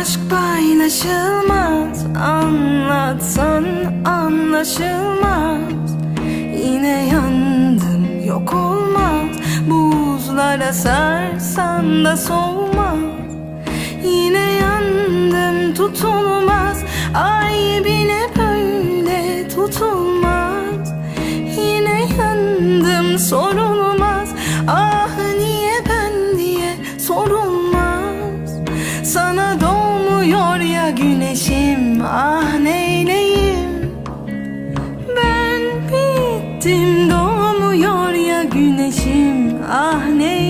aşk paylaşılmaz Anlatsan anlaşılmaz. Yine yandım yok olmaz. Buzlara sarsan da soğumaz Yine yandım tutulmaz. Ay bile böyle tutulmaz. Yine yandım sorulmaz Doğuyor ya güneşim ah neyleyim? Ben bittim doğmuyor ya güneşim ah neyleyim?